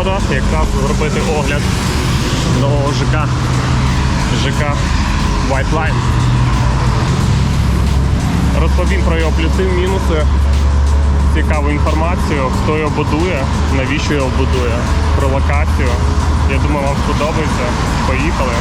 Погода, якраз зробити огляд нового ЖК. ЖК White Line. Розповім про його плюси, мінуси, цікаву інформацію, хто його будує, навіщо його будує, про локацію. Я думаю, вам сподобається. Поїхали.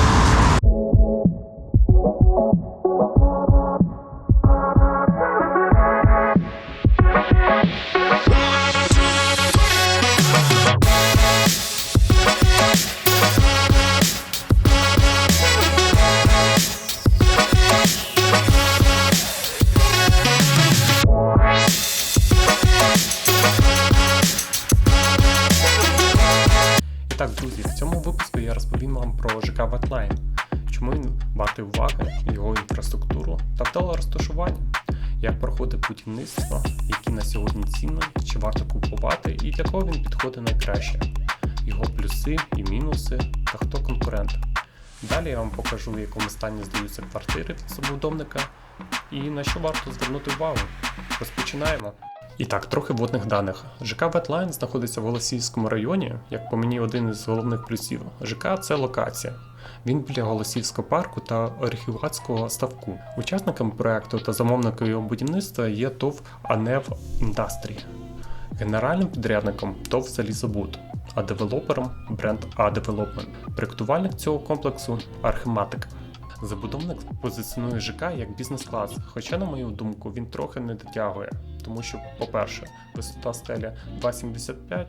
Стані здаються квартири забудовника і на що варто звернути увагу. Розпочинаємо. І так, трохи водних даних. ЖК Ветлайн знаходиться в Голосіївському районі, як по мені один із головних плюсів. ЖК це локація. Він біля Голосіївського парку та Оріхівацького ставку. Учасником проекту та замовником його будівництва є ТОВ АНЕВ Індастрі. Генеральним підрядником ТОВ Залізобуд, а девелопером бренд А Девелопмент. Проєктувальник цього комплексу Архематик. Забудовник позиціонує ЖК як бізнес-клас, хоча, на мою думку, він трохи не дотягує, тому що, по-перше, висота стеля 2,75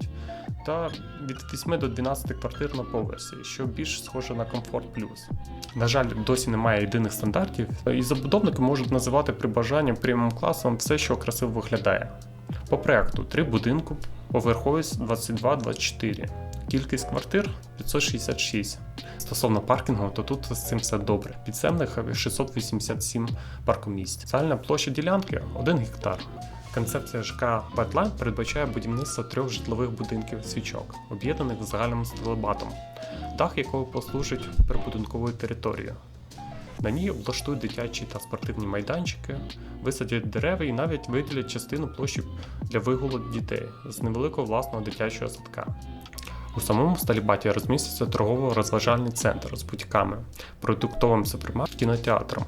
та від 8 до 12 квартир на поверсі, що більш схоже на комфорт плюс. На жаль, досі немає єдиних стандартів, і забудовники можуть називати при бажанні преміум класом все, що красиво виглядає. По проекту три будинку, поверховість 22-24. Кількість квартир 566. Стосовно паркінгу, то тут з цим все добре. Підземних 687 паркомісць. Загальна площа ділянки 1 гектар. Концепція ЖК Бетлайн передбачає будівництво трьох житлових будинків свічок, об'єднаних загальним стелебатом, дах якого послужить прибудинковою територією. На ній облаштують дитячі та спортивні майданчики, висадять дерева і навіть виділять частину площі для вигулу дітей з невеликого власного дитячого садка. У самому Сталібаті розміститься торгово-розважальний центр з бутіками, продуктовим супермаркетом, кінотеатром.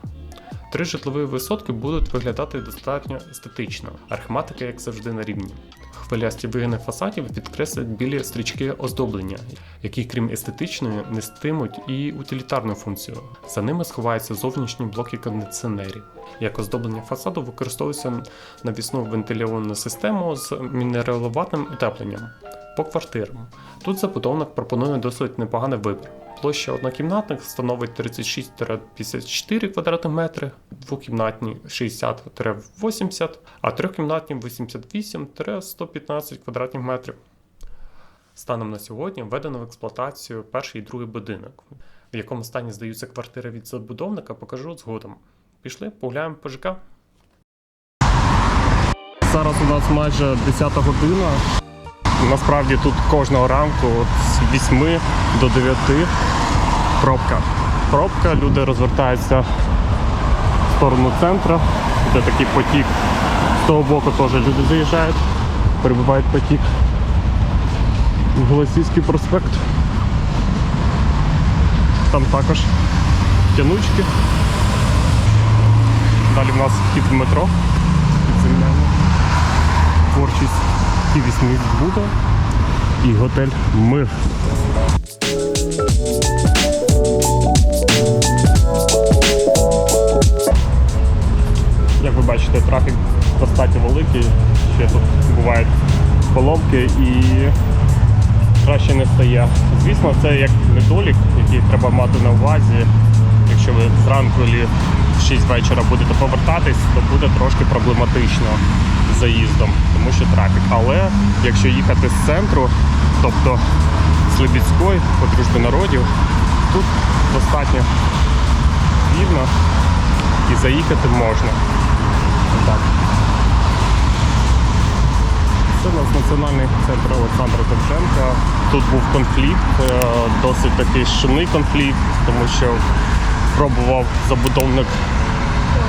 Три житлові висотки будуть виглядати достатньо естетично, архематика, як завжди, на рівні. Хвилясті вигини фасадів підкреслять білі стрічки оздоблення, які, крім естетичної, нестимуть і утилітарну функцію. За ними сховаються зовнішні блоки кондиціонерів. Як оздоблення фасаду використовується навісну вентильовану систему з мінераловатним утепленням. По квартирам. Тут забудовник пропонує досить непоганий вибір. Площа однокімнатних становить 36-54 квадратних метри, двокімнатні 60-80, а трьохкімнатні 88-115 квадратних метрів. Станом на сьогодні введено в експлуатацію перший і другий будинок. В якому стані здаються квартири від забудовника, покажу згодом. Пішли, погуляємо по ЖК. Зараз у нас майже 10 година. Насправді тут кожного ранку от з 8 до 9 пробка. Пробка, люди розвертаються в сторону центру, де такий потік. З того боку теж люди заїжджають, перебувають потік. Голосівський проспект. Там також тянучки. Далі в нас вхід в метро. Підземляємо. Творчість і вісьми буде. І готель Мир. Як ви бачите, трафік достатньо великий. Ще тут бувають поломки і краще не стає. Звісно, це як недолік, який треба мати на увазі. Якщо ви зранку в 6 вечора будете повертатись, то буде трошки проблематично з заїздом, тому що трафік. Але якщо їхати з центру, тобто з по дружбі народів, тут достатньо вільно і заїхати можна. Так. Це у нас національний центр Олександра Довженка. Тут був конфлікт, е, досить такий шумний конфлікт, тому що пробував забудовник,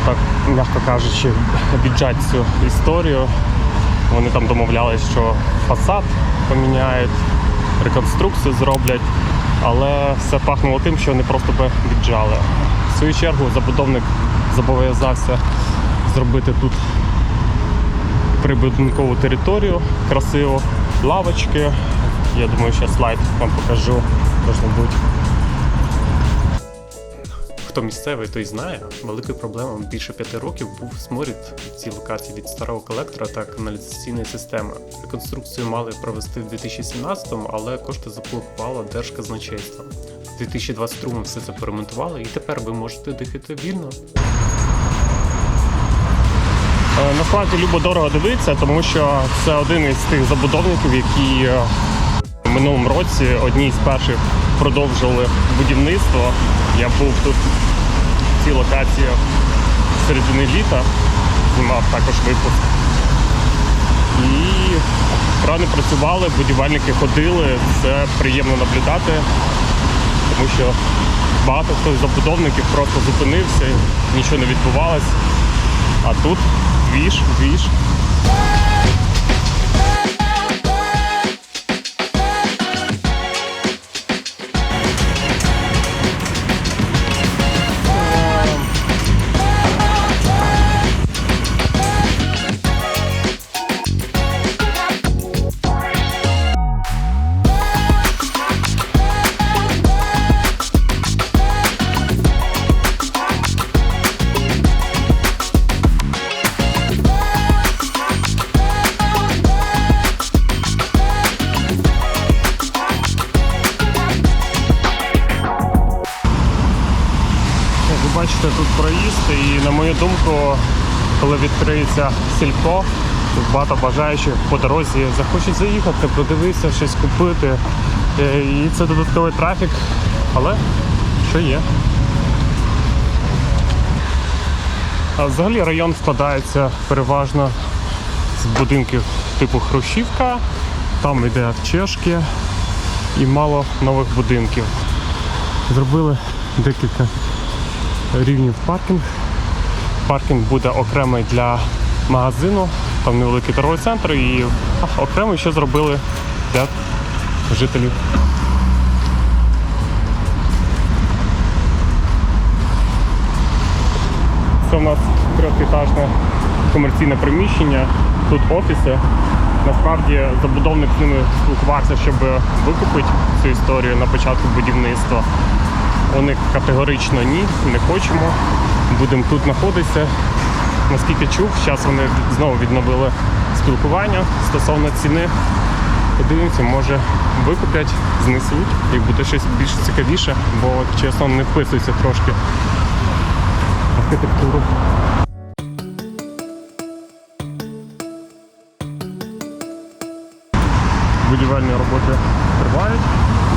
так м'яко кажучи, віджати цю історію. Вони там домовлялись, що фасад поміняють, реконструкцію зроблять, але все пахнуло тим, що вони просто би віджали. В свою чергу забудовник зобов'язався зробити тут прибудинкову територію, красиво, лавочки. Я думаю, ще слайд вам покажу. Должно бути. Хто місцевий, той знає, великою проблемою більше п'яти років був сморід в цій локації від старого колектора та каналізаційної системи. Реконструкцію мали провести в 2017-му, але кошти заблокувала Держказначейство. В 2022-му все це поремонтували, і тепер ви можете дихати вільно. Е, Насправді любо дорого дивитися, тому що це один із тих забудовників, які е, в минулому році одні з перших продовжували будівництво. Я був тут в цій локації в середині літа, знімав також випуск. І крани працювали, будівельники ходили, це приємно наблюдати, тому що багато хто з забудовників просто зупинився, нічого не відбувалось. А тут двіж, двіж. Сільпо, багато бажаючих по дорозі захочуть заїхати, подивитися, щось купити. Е, І це додатковий трафік, але що є. А взагалі район складається переважно з будинків типу Хрущівка, там йде Чешки і мало нових будинків. Зробили декілька рівнів паркінг. Паркінг буде окремий для магазину, там невеликий торговий центр і а, окремий ще зробили для жителів. Це у нас трьохетажне комерційне приміщення, тут офіси. Насправді забудовник з ними спілкувався, щоб викупити цю історію на початку будівництва. Вони категорично ні, не хочемо. Будемо тут знаходитися. Наскільки чув, зараз вони знову відновили спілкування стосовно ціни. Подивимося, може викуплять, знесуть і буде щось більш цікавіше, бо чесно не вписується трошки архітектуру. Будівельні роботи тривають.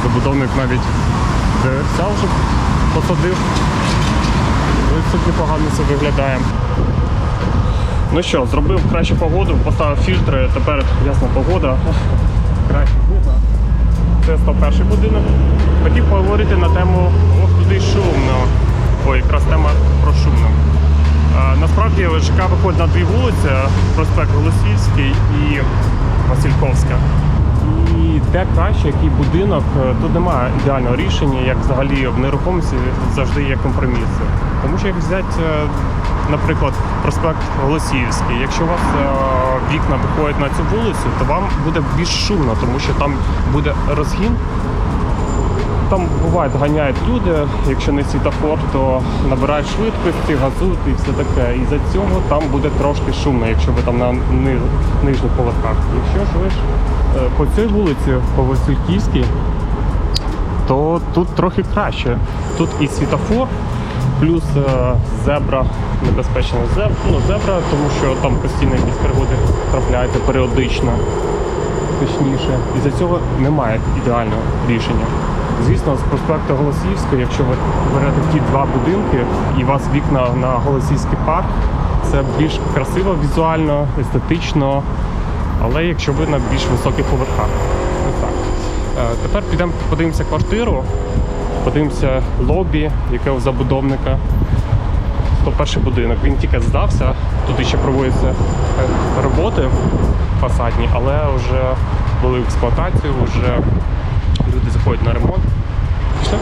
Забудовник навіть деревця вже посадив. Тут непогано це виглядає. Ну що, зробив кращу погоду, поставив фільтри, тепер ясна погода. Краще видно. Це 101 будинок. Хотів поговорити на тему ох, туди шумно. Ой, якраз тема про шумно. А, насправді ЖК виходить на дві вулиці: проспект Голосівський і Васильковська. І де краще, який будинок, е, тут немає ідеального рішення, як взагалі в нерухомості завжди є компроміси. Тому що як взяти, е, наприклад, проспект Голосіївський, якщо у вас е, вікна виходять на цю вулицю, то вам буде більш шумно, тому що там буде розгін. Там буває, ганяють люди, якщо не світофор, то набирають швидкості, газують і все таке. І за цього там буде трошки шумно, якщо ви там на ни- нижніх поверхах. Якщо ж ви ж е, по цій вулиці, по Васильківській, то тут трохи краще. Тут і світофор, плюс е, зебра, небезпечна зебра, ну, зебра, тому що там постійно якісь пригоди трапляються періодично точніше. І за цього немає ідеального рішення. Звісно, з проспекту Голосіївського, якщо ви берете ті два будинки і у вас вікна на Голосіївський парк, це більш красиво візуально, естетично, але якщо ви на більш високих поверхах. Ось так. Е, Тепер підемо подивимося квартиру, подивимося лобі, яке у забудовника. 101 будинок. Він тільки здався, тут ще проводяться е, роботи. фасадні, але вже були в експлуатацію, вже люди заходять на ремонт. Пішли?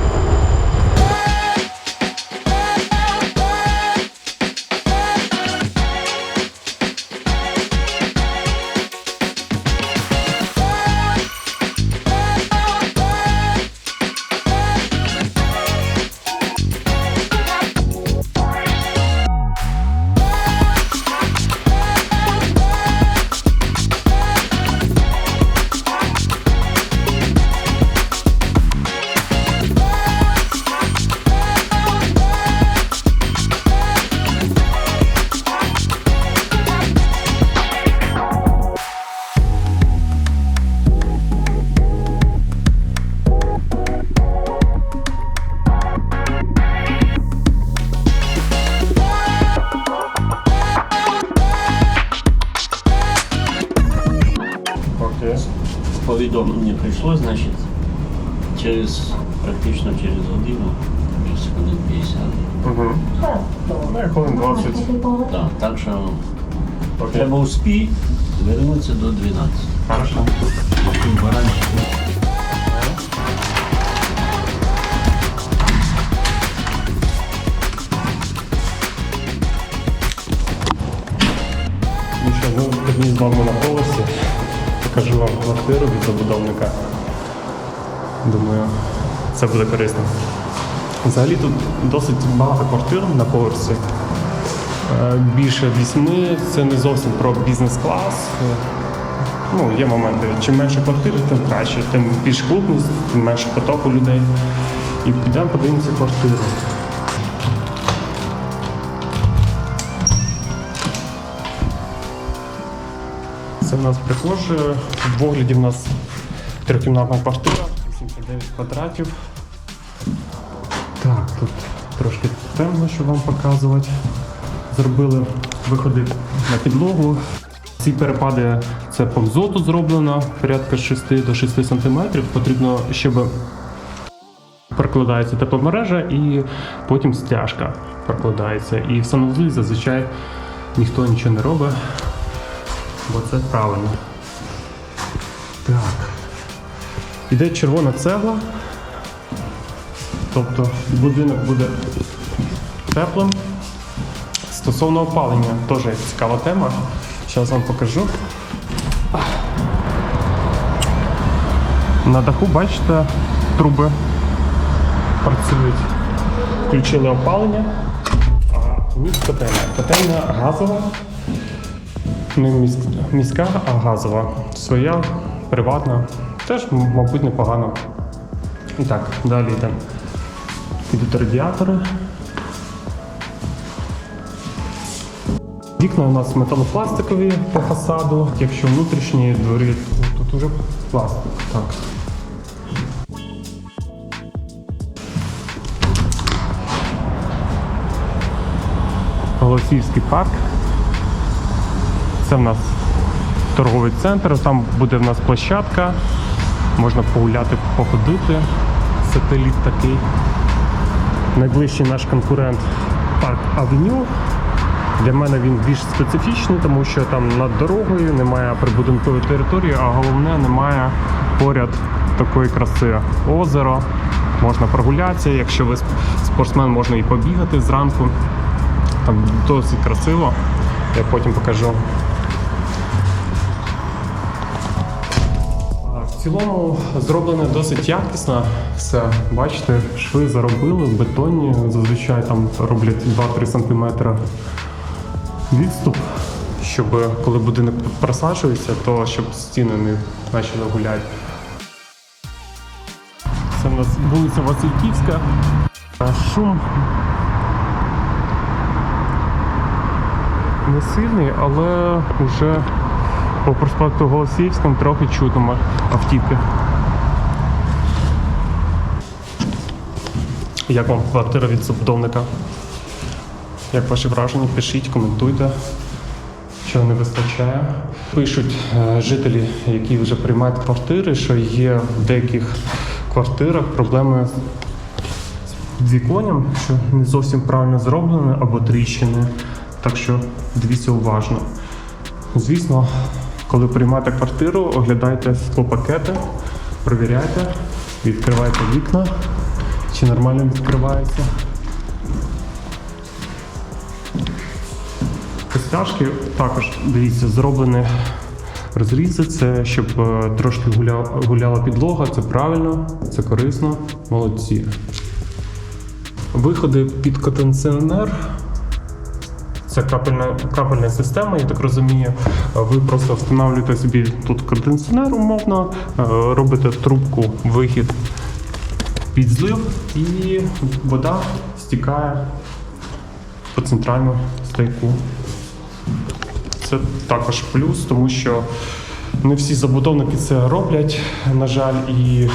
Прийшло, значить, через практично через годину, вже секунд 50. Угу. Ну, я хвилин 20. Так, так що треба успій звернутися до 12. Хорошо. Ну що, ну з вами на голосі. Покажу вам квартиру від забудовника. Думаю, це буде корисно. Взагалі тут досить багато квартир на поверсі. Е, Більше вісьми, це не зовсім про бізнес-клас. Е, Ну, є моменти. Чим менше квартир, тим краще, тим більш клубність, тим менше потоку людей. І підемо подивимося квартиру. Це в нас прихоже. В огляді в нас трьохкімнатна квартира, 89 квадратів. Так, тут трошки темно, щоб вам показувати. Зробили виходи на підлогу. Ці перепади це по зроблено, порядка 6 до 6 см. Потрібно, щоб прокладається тепломережа і потім стяжка прокладається. І в санузлі зазвичай ніхто нічого не робить бо це правильно. Так. Іде червона цегла. Тобто будинок буде теплим. Стосовно опалення, теж цікава тема. Зараз вам покажу. На даху, бачите, труби працюють. Включили опалення, а ніч котельня. Котельня газова. Не міська, а газова. Своя, приватна. Теж, мабуть, непогано. І так, далі йдемо. Йдуть радіатори. Вікна у нас металопластикові по фасаду. Якщо внутрішні дворі, то тут уже пластик. Так. Голосівський парк. Це в нас торговий центр, там буде в нас площадка, можна погуляти, походити. Сателіт такий. Найближчий наш конкурент парк Авеню. Для мене він більш специфічний, тому що там над дорогою немає прибудинкової території, а головне немає поряд такої краси озеро. Можна прогулятися, якщо ви спортсмен, можна і побігати зранку. Там досить красиво. Я потім покажу. Цілому зроблено досить якісно. Все, бачите, шви заробили, бетонні, зазвичай там роблять 2-3 см відступ, щоб коли будинок просаджується, то щоб стіни не почали гуляти. Це в нас вулиця Васильківська. Шум не сильний, але вже по проспекту Голосіївському трохи чутимо автівки. Як вам квартира від забудовника? Як ваші враження? Пишіть, коментуйте, що не вистачає. Пишуть е, жителі, які вже приймають квартири, що є в деяких квартирах проблеми з віконням, що не зовсім правильно зроблено, або тріщини. Так що дивіться уважно. Звісно, Коли приймаєте квартиру, оглядайте склопакети, перевіряйте, відкривайте вікна, чи нормально відкривається. Костяшки також, дивіться, зроблені розрізи, це щоб е, трошки гуля, гуляла підлога, це правильно, це корисно, молодці. Виходи під кондиціонер. Це капельна, капельна система, я так розумію. Ви просто встановлюєте собі тут кондиціонер умовно, е, робите трубку, вихід під злив, і вода стікає по центральному стейку. Це також плюс, тому що не всі забудовники це роблять, на жаль, і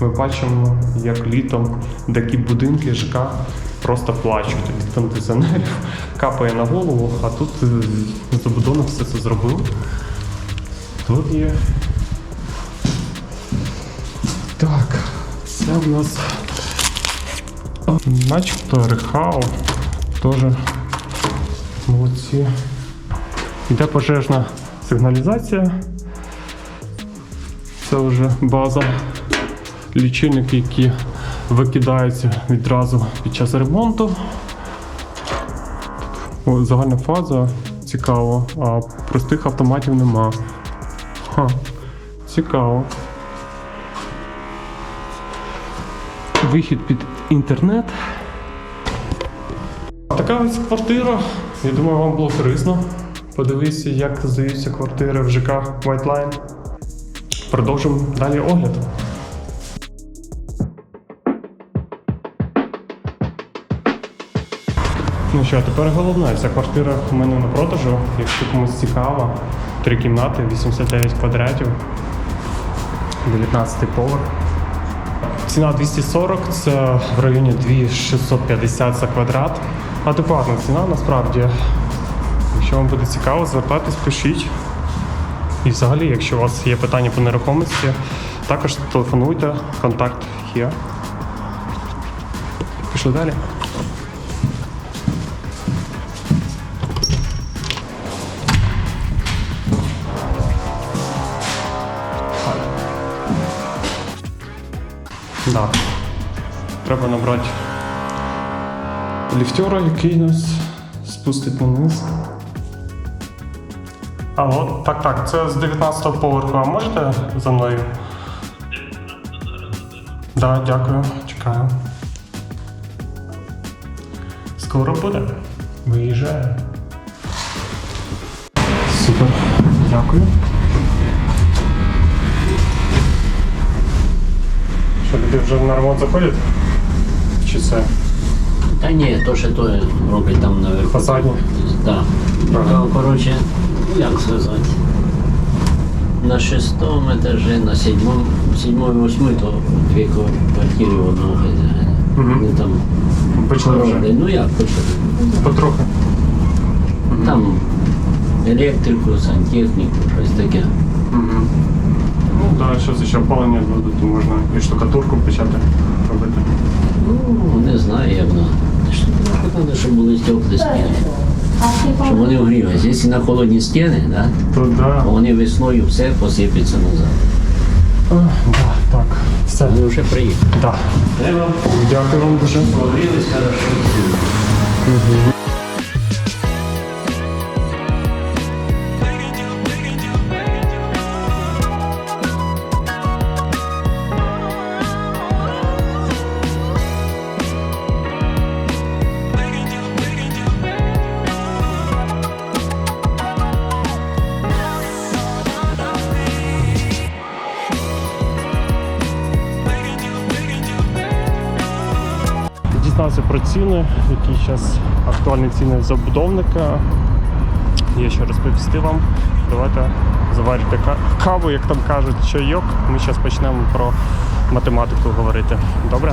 ми бачимо, як літом такі будинки ЖК просто плачуть від кондиціонерів, капає на голову, а тут е, забудовник все це зробив. Тут є. Так, це в нас начебто рехау. Теж молодці. Йде пожежна сигналізація. Це вже база. Лічильники, які викидаються відразу під час ремонту. О, загальна фаза цікаво, а простих автоматів нема. Ха, цікаво. Вихід під інтернет. Така ось квартира. Я думаю, вам було корисно. Подивіться, як здаються квартири в ЖК White Line. Продовжимо далі огляд. Ну що, тепер головне, ця квартира в мене на продажу. Якщо комусь цікаво, три кімнати, 89 квадратів, 19 поверх. Ціна 240, це в районі 2650 за квадрат. Адекватна ціна насправді. Якщо вам буде цікаво, звертайтесь, пишіть. І взагалі, якщо у вас є питання по нерухомості, також телефонуйте, контакт є. Пішли далі. Да. Треба набрати ліфтера, який нас спустить на низ. Алло, так, так, це з 19-го поверху. А можете за мною? Да, дякую, чекаю. Скоро буде. Виїжджаю. Люди вже на ремонт заходять? Чи це? Та ні, то ще то роблять там наверху. Фасадні? Так. Ага. Коротше, ну, як сказати. На шестому етажі, на сьомому, сьомому, восьмому, то дві квартири одного хазяїна. Мгм. Вони там Почали вже. роблять. Ну як почали? Потрохи. Там електрику, сантехніку, щось таке. Мгм. Так, щось ще опалення додати, можна і штукатурку почати робити. Ну, не знаю, як на. Треба, щоб були теплі стіни. Щоб вони вгрілися. Якщо на холодні стіни, да, То да. то вони весною все посипеться назад. А, да, так, все. Вони вже приїхали. Да. Треба Дякую вам дуже. погрілись хорошо. Дізнався ціни, які зараз актуальні ціни забудовника. Є що розповісти вам. Давайте заварюйте каву, як там кажуть, чайок. Ми зараз почнемо про математику говорити. Добре?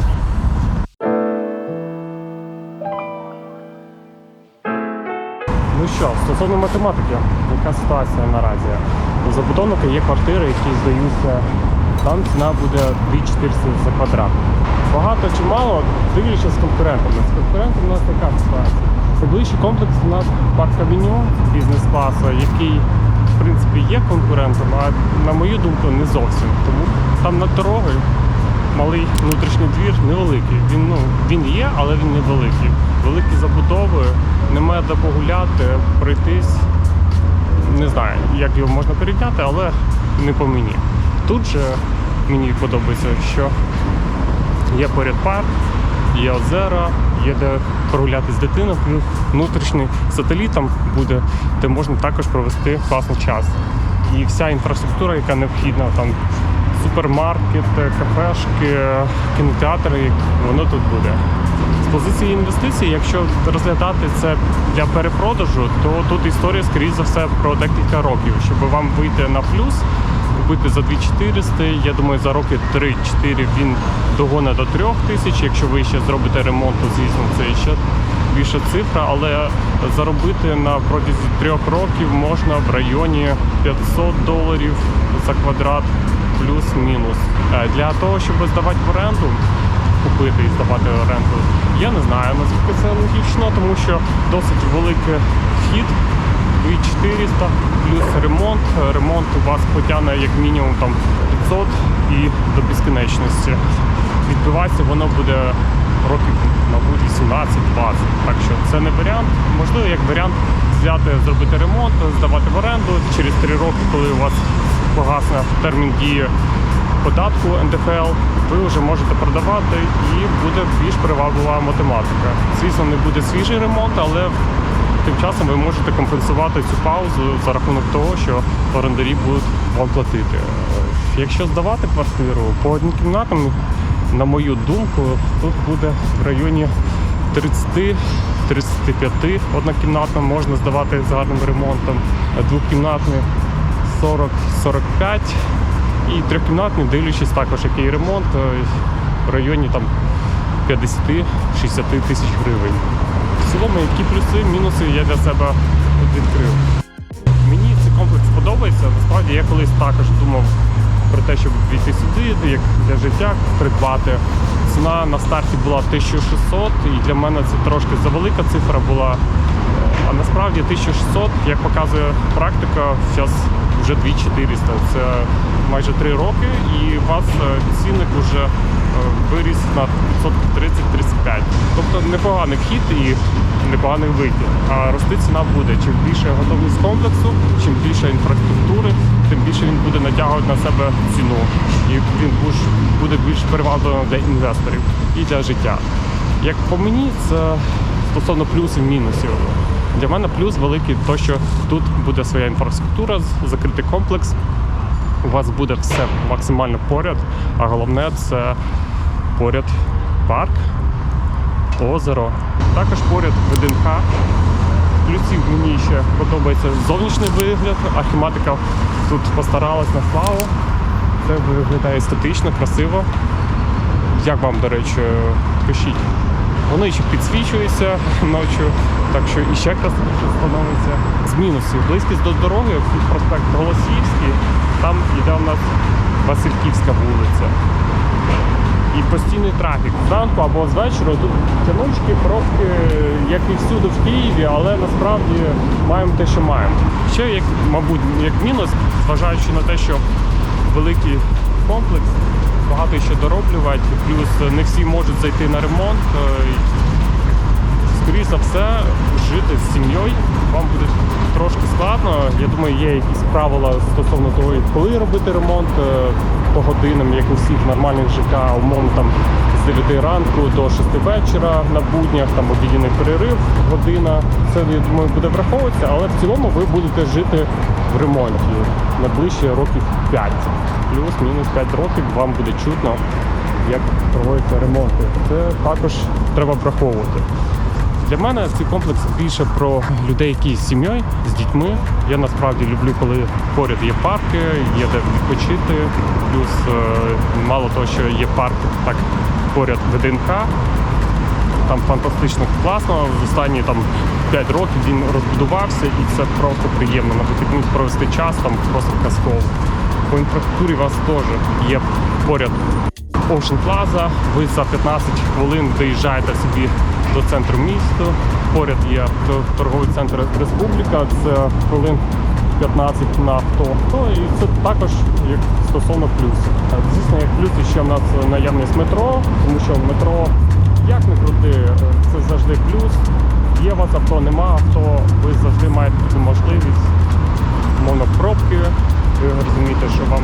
Ну що, стосовно математики, яка ситуація наразі? У забудовника є квартири, які здаються, там ціна буде 2400 за квадрат. Багато чи мало, дивлячись з конкурентами. З конкурентами у нас така ситуація. Найближчий комплекс у нас парк авеню бізнес-класу, який принципі є конкурентом, а на мою думку, не зовсім. Тому там над дорогою малий внутрішній двір невеликий. Він ну він є, але він невеликий. Великі забудови, немає де погуляти, пройтись. Не знаю, як його можна порівняти, але не по мені. Тут же мені подобається, що є поряд парк, є озера, є де прогуляти з дитиною, внутрішній сателіт там буде, де можна також провести класний час. І вся інфраструктура, яка необхідна, там супермаркет, кафешки, кінотеатри, воно тут буде. З позиції інвестицій, якщо розглядати це для перепродажу, то тут історія, скоріш за все, про декілька років, щоб вам вийти на плюс, купити за 2400, я думаю, за роки 3-4 він догоне до 3000. Якщо ви ще зробите ремонт, то звісно це ще більша цифра, але заробити на протязі трьох років можна в районі 500 доларів за квадрат плюс-мінус. Е, Для того, щоб здавати в оренду, купити і здавати в оренду, я не знаю наскільки це логічно, тому що досить великий вхід. 2400 плюс ремонт. Ремонт у вас потягне як мінімум там 500 і до безкінечності. Відбиватися воно буде років, мабуть, 18-20. Так що це не варіант. Можливо, як варіант взяти, зробити ремонт, здавати в оренду через 3 роки, коли у вас погасне термін дії податку НДФЛ, ви вже можете продавати і буде більш приваблива математика. Звісно, не буде свіжий ремонт, але тим часом ви можете компенсувати цю паузу за рахунок того, що орендарі будуть вам платити. Якщо здавати квартиру по однокімнатам, на мою думку, тут буде в районі 30-35 однокімнатна можна здавати з гарним ремонтом, двокімнатні 40-45 і трьохкімнатний, дивлячись також, який ремонт е, в районі там 50-60 тисяч гривень. Цілому, які плюси, мінуси я для себе відкрив. Мені цей комплекс подобається. Насправді я колись також думав про те, щоб війти сюди, як для життя придбати. Ціна на старті була 1600, і для мене це трошки завелика цифра була. А насправді 1600, як показує практика, зараз вже 2400. Це майже 3 роки, і у вас е, цінник вже е, виріс на 530-35. Тобто непоганий вхід і непоганий вихід. А рости ціна буде. Чим більше готовність комплексу, чим більше інфраструктури, тим більше він буде натягувати на себе ціну. І він буде більш привабливим для інвесторів і для життя. Як по мені, це стосовно плюсів мінусів. Для мене плюс великий то, що тут буде своя інфраструктура, закритий комплекс. У вас буде все максимально поряд, а головне це поряд парк, озеро. Також поряд ВДНХ. Плюсів мені ще подобається зовнішній вигляд. Архіматика тут постаралась на славу. Це виглядає естетично, красиво. Як вам, до речі, пишіть. Воно ще підсвічується ночі, так що іще красивіше становиться. З мінусів. Близькість до дороги, проспект Голосіївський, там йде у нас Васильківська вулиця. І постійний трафік. Зранку або з вечора тут тянучки, пробки, як і всюди в Києві, але насправді маємо те, що маємо. Ще, як, мабуть, як мінус, зважаючи на те, що великий комплекс, багато ще дороблювати, плюс не всі можуть зайти на ремонт. е, скоріш за все, жити з сім'єю вам буде трошки складно. Я думаю, є якісь правила стосовно того, коли робити ремонт е, по годинам, як у всіх нормальних ЖК, умовно там з 9 ранку до 6 вечора на буднях, там обідній перерив, година. Це я думаю буде враховуватися, але в цілому ви будете жити в ремонті найближчі років 5. Плюс-мінус 5 років вам буде чутно, як проводяться ремонти. Це також треба враховувати. Для мене цей комплекс більше про людей, які з сім'єю, з дітьми. Я насправді люблю, коли поряд є парки, є де відпочити. Плюс е, мало того, що є парк, так поряд ВДНХ. Там фантастично класно. В останні там 5 років він розбудувався і це просто приємно. На вихідних провести час там просто казково. По інфраструктурі у вас теж є поряд Ocean Plaza. Ви за 15 хвилин доїжджаєте собі до центру міста. Поряд є торговий центр Республіка. Це хвилин 15 на авто. Ну і це також як стосовно плюсів. Звісно, як плюс ще в нас наявність метро, тому що метро, як не крути, це завжди плюс. Є у вас авто, нема авто, ви завжди маєте можливість мовно пробки. Ви розумієте, що вам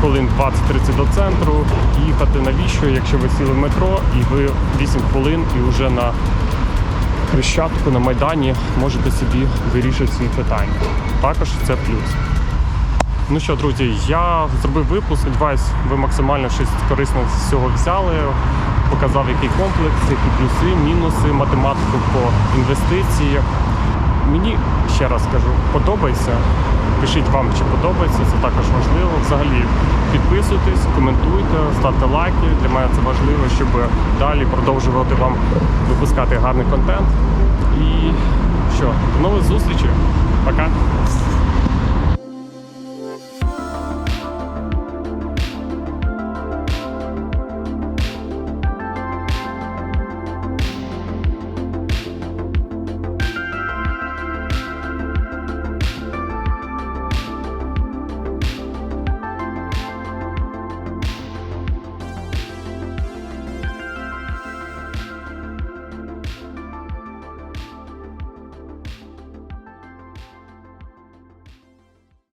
хвилин 20-30 до центру. Їхати навіщо, якщо ви сіли в метро і ви 8 хвилин і вже на Хрещатику на Майдані можете собі вирішити свої питання. Також це плюс. Ну що, друзі, я зробив випуск. Сподіваюсь, ви максимально щось корисне з цього взяли. Показав, який комплекс, які плюси, мінуси, математику по інвестиції. Мені ще раз кажу, подобається. Пишіть вам, чи подобається, це також важливо. Взагалі підписуйтесь, коментуйте, ставте лайки. Для мене це важливо, щоб далі продовжувати вам випускати гарний контент. І що, до нових зустрічей. Пока.